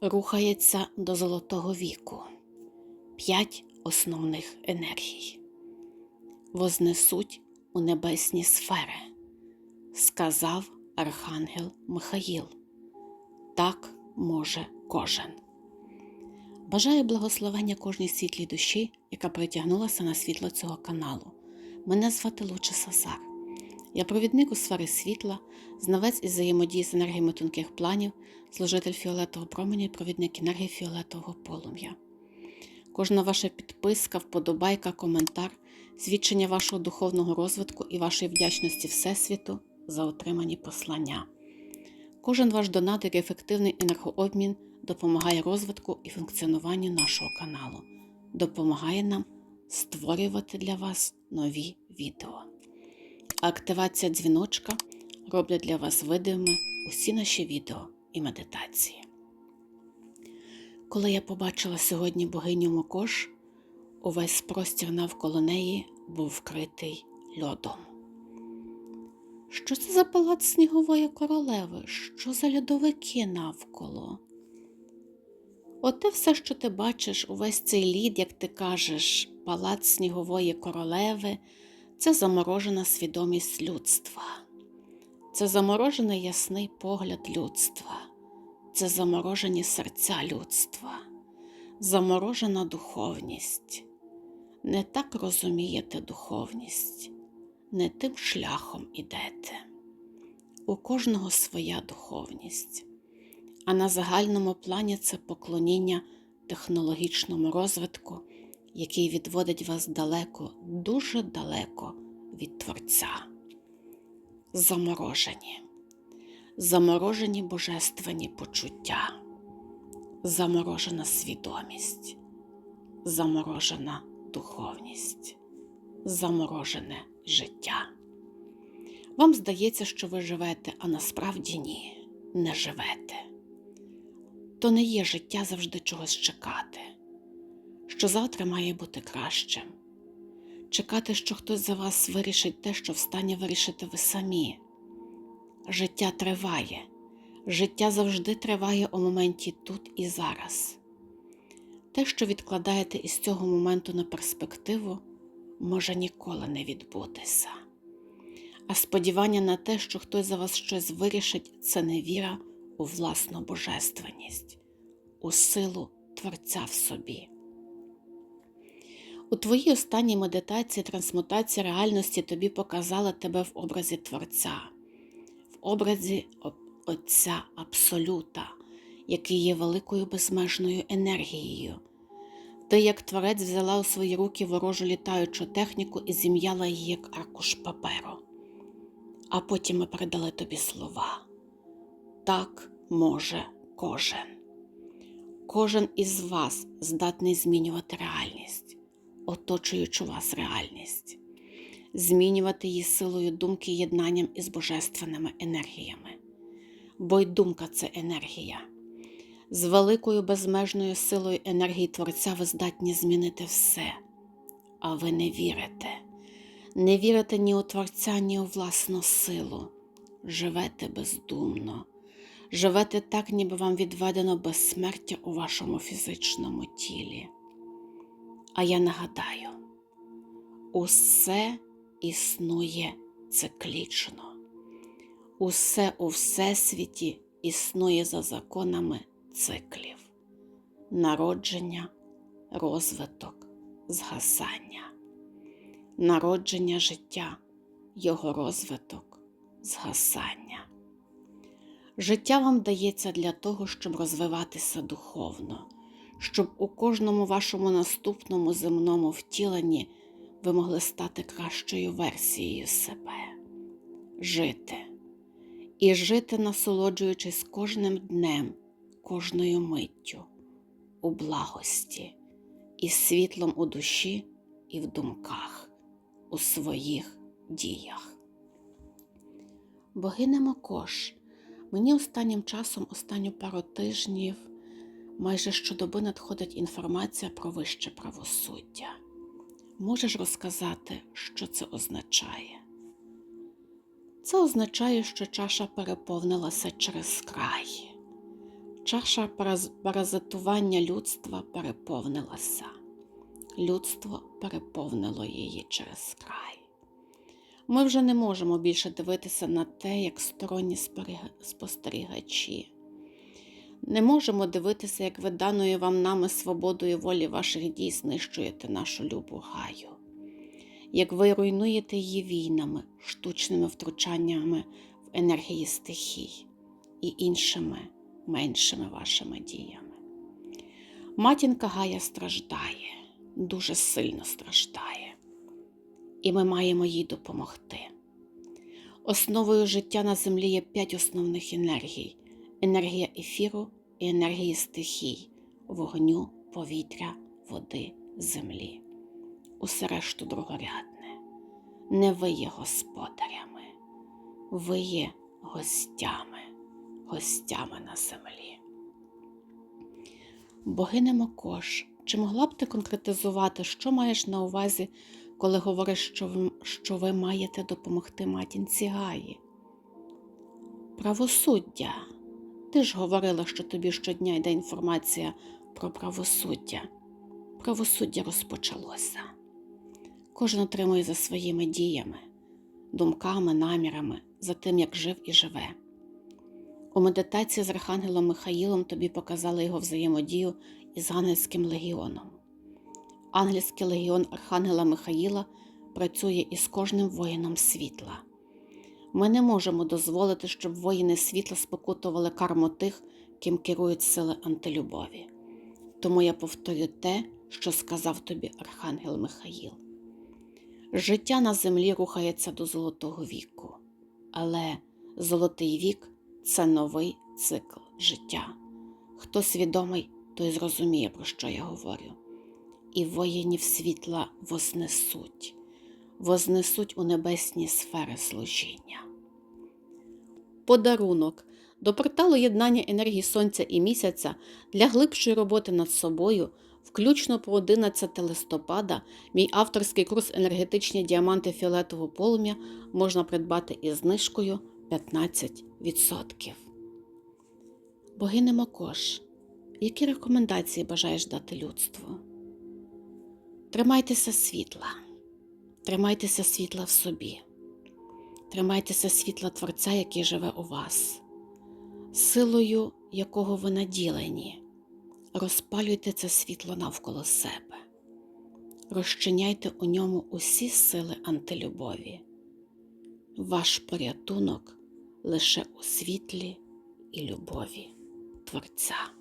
рухається до золотого віку. П'ять основних енергій. Вознесуть у небесні сфери, сказав Архангел Михаїл. Так може кожен. Бажаю благословення кожній світлій душі, яка притягнулася на світло цього каналу. Мене звати Луча Сазар. Я провідник у сфери світла, знавець із взаємодії з енергіями тонких планів, служитель фіолетового променя і провідник енергії фіолетового полум'я. Кожна ваша підписка, вподобайка, коментар, свідчення вашого духовного розвитку і вашої вдячності Всесвіту за отримані послання. Кожен ваш донат як ефективний енергообмін допомагає розвитку і функціонуванню нашого каналу, допомагає нам створювати для вас нові відео. Активація дзвіночка роблять для вас видимими усі наші відео і медитації. Коли я побачила сьогодні богиню Мокош, увесь простір навколо неї був вкритий льодом. Що це за палац снігової королеви? Що за льодовики навколо? Оте все, що ти бачиш, увесь цей лід, як ти кажеш, палац снігової королеви, це заморожена свідомість людства, це заморожений ясний погляд людства, це заморожені серця людства, заморожена духовність. Не так розумієте духовність, не тим шляхом ідете. У кожного своя духовність, а на загальному плані це поклоніння технологічному розвитку, який відводить вас далеко, дуже далеко від Творця. Заморожені, заморожені божественні почуття, заморожена свідомість, заморожена духовність, заморожене життя. Вам здається, що ви живете, а насправді ні, не живете. То не є життя завжди чогось чекати, що завтра має бути кращим, чекати, що хтось за вас вирішить те, що встані вирішити ви самі. Життя триває, життя завжди триває у моменті тут і зараз. Те, що відкладаєте із цього моменту на перспективу, може ніколи не відбутися. А сподівання на те, що хтось за вас щось вирішить, це не віра у власну божественність, у силу Творця в собі. У твоїй останній медитації трансмутація реальності тобі показала тебе в образі Творця, в образі Отця Абсолюта, який є великою безмежною енергією. Ти, як творець, взяла у свої руки ворожу літаючу техніку і зім'яла її як аркуш паперу. А потім ми передали тобі слова. Так може кожен. Кожен із вас здатний змінювати реальність, оточуючу вас реальність, змінювати її силою думки єднанням із божественними енергіями. Бо й думка це енергія. З великою безмежною силою енергії Творця ви здатні змінити все, а ви не вірите. Не вірите ні у Творця, ні у власну силу. Живете бездумно, живете так, ніби вам відведено безсмертя у вашому фізичному тілі. А я нагадаю, усе існує циклічно, усе у Всесвіті існує за законами циклів, народження, розвиток, згасання, народження життя, його розвиток, згасання. Життя вам дається для того, щоб розвиватися духовно, щоб у кожному вашому наступному земному втіленні ви могли стати кращою версією себе, жити і жити, насолоджуючись кожним днем кожною миттю, у благості, і світлом у душі і в думках, у своїх діях. Богиня Макош, мені останнім часом, останню пару тижнів, майже щодоби надходить інформація про вище правосуддя. Можеш розказати, що це означає? Це означає, що чаша переповнилася через край Чаша паразитування людства переповнилася. Людство переповнило її через край. Ми вже не можемо більше дивитися на те, як сторонні спостерігачі. Не можемо дивитися, як ви даною вам нами свободою волі ваших дій знищуєте нашу любу гаю, як ви руйнуєте її війнами, штучними втручаннями в енергії стихій і іншими меншими вашими діями. Матінка Гая страждає, дуже сильно страждає, і ми маємо їй допомогти. Основою життя на землі є п'ять основних енергій: енергія ефіру і енергії стихій, вогню, повітря, води, землі. Усе решту другорядне. Не ви є господарями, ви є гостями, гостями на землі. Богиня Макош, чи могла б ти конкретизувати, що маєш на увазі, коли говориш, що ви, що ви маєте допомогти матінці Гаї? Правосуддя. Ти ж говорила, що тобі щодня йде інформація про правосуддя. Правосуддя розпочалося. Кожен отримує за своїми діями, думками, намірами, за тим, як жив і живе. У медитації з Архангелом Михаїлом тобі показали його взаємодію із ангельським легіоном. Ангельський легіон Архангела Михаїла працює із кожним воїном світла. Ми не можемо дозволити, щоб воїни світла спокутували карму тих, ким керують сили антилюбові. Тому я повторю те, що сказав тобі Архангел Михаїл. Життя на землі рухається до золотого віку, але золотий вік це новий цикл життя. Хто свідомий, той зрозуміє, про що я говорю. І воїнів світла вознесуть, вознесуть у небесні сфери служіння. Подарунок до порталу єднання енергії Сонця і місяця для глибшої роботи над собою, включно по 11 листопада, мій авторський курс енергетичні діаманти фіолетового полум'я можна придбати із знижкою 15%. Богине Макош, які рекомендації бажаєш дати людству? Тримайтеся світла, тримайтеся світла в собі, тримайтеся світла Творця, який живе у вас, силою якого ви наділені. Розпалюйте це світло навколо себе, розчиняйте у ньому усі сили антилюбові. Ваш порятунок лише у світлі і любові Творця.